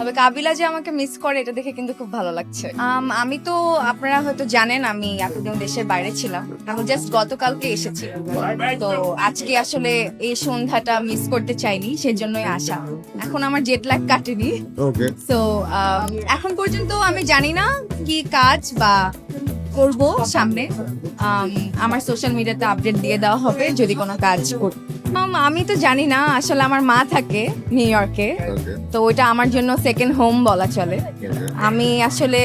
তবে কাবিলা যে আমাকে মিস করে এটা দেখে কিন্তু খুব ভালো লাগছে। আম, তো আপনারা হয়তো জানেন আমি এতদিন দেশের বাইরে ছিলাম। আমি জাস্ট গতকালকে এসেছি। তো আজকে আসলে এই সন্ধ্যাটা মিস করতে চাইনি সেজন্যই আসা। এখন আমার জেট ল্যাগ কাটেনি। ওকে তো এখন পর্যন্ত আমি জানি না কি কাজ বা করব সামনে। আম, আমার সোশ্যাল মিডিয়াতে আপডেট দিয়ে দেওয়া হবে যদি কোনো কাজ করি আম, আমি তো জানি না আসলে আমার মা থাকে নিউ ইয়র্কে তো ওইটা আমার জন্য সেকেন্ড হোম বলা চলে। আমি আসলে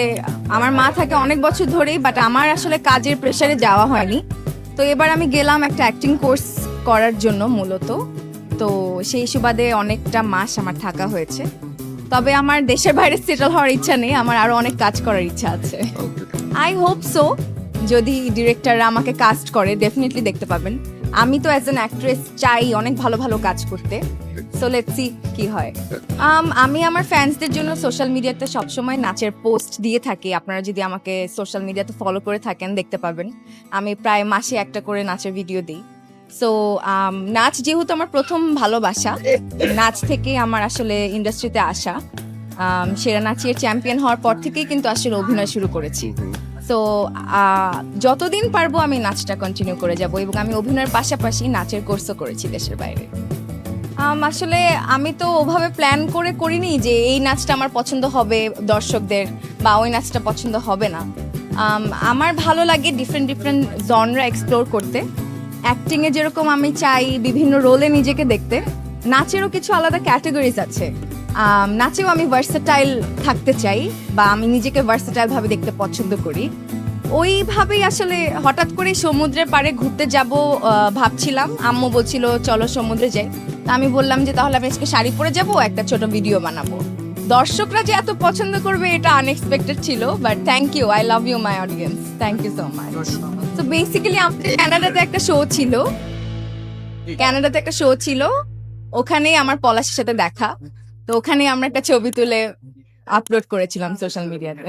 আমার মা থাকে অনেক বছর ধরেই বাট আমার আসলে কাজের প্রেশারে যাওয়া হয়নি। তো এবার আমি গেলাম একটা অ্যাক্টিং কোর্স করার জন্য মূলত। তো সেই সুবাদে অনেকটা মাস আমার থাকা হয়েছে। তবে আমার দেশের বাইরে সেটেল হওয়ার ইচ্ছা নেই আমার আরও অনেক কাজ করার ইচ্ছা আছে। আই হোপ সো যদি ডিরেক্টররা আমাকে কাস্ট করে ডেফিনেটলি দেখতে পাবেন। আমি তো অ্যাজ অ্যান অ্যাক্ট্রেস চাই অনেক ভালো ভালো কাজ করতে। সো লেটস সি কি হয়। Um, আমি আমার ফ্যান্সদের জন্য সোশ্যাল মিডিয়াতে সবসময় নাচের পোস্ট দিয়ে থাকি। আপনারা যদি আমাকে সোশ্যাল মিডিয়াতে ফলো করে থাকেন দেখতে পাবেন। আমি প্রায় মাসে একটা করে নাচের ভিডিও দিই। সো নাচ যেহেতু আমার প্রথম ভালোবাসা নাচ থেকে আমার আসলে ইন্ডাস্ট্রিতে আসা। Um, সেরা নাচের চ্যাম্পিয়ন হওয়ার পর থেকেই কিন্তু আসলে অভিনয় শুরু করেছি। তো যতদিন পারব আমি নাচটা কন্টিনিউ করে যাব এবং আমি অভিনয়ের পাশাপাশি নাচের কোর্সও করেছি দেশের বাইরে। আসলে আমি তো ওভাবে প্ল্যান করে করিনি যে এই নাচটা আমার পছন্দ হবে দর্শকদের বা ওই নাচটা পছন্দ হবে না। আমার ভালো লাগে ডিফারেন্ট ডিফারেন্ট জনরা এক্সপ্লোর করতে। অ্যাক্টিংয়ে যেরকম আমি চাই বিভিন্ন রোলে নিজেকে দেখতে, নাচেরও কিছু আলাদা ক্যাটাগরিজ আছে। নাচেও আমি ভার্সেটাইল থাকতে চাই বা আমি নিজেকে ভার্সেটাইল ভাবে দেখতে পছন্দ করি। ওইভাবেই আসলে হঠাৎ করে সমুদ্রের পাড়ে ঘুরতে যাব ভাবছিলাম। আম্মু বলছিল চলো সমুদ্রে যাই। তা আমি বললাম যে তাহলে আমি আজকে শাড়ি পরে যাব একটা ছোট ভিডিও বানাবো। দর্শকরা যে এত পছন্দ করবে এটা আনএক্সপেক্টেড ছিল but thank you I love you my audience thank you so much তো বেসিক্যালি আমাদের কানাডাতে একটা শো ছিল। কানাডাতে একটা শো ছিল। ওখানেই আমার পলাশের সাথে দেখা। তো ওখানে আমরা একটা ছবি তুলে আপলোড করেছিলাম সোশ্যাল মিডিয়াতে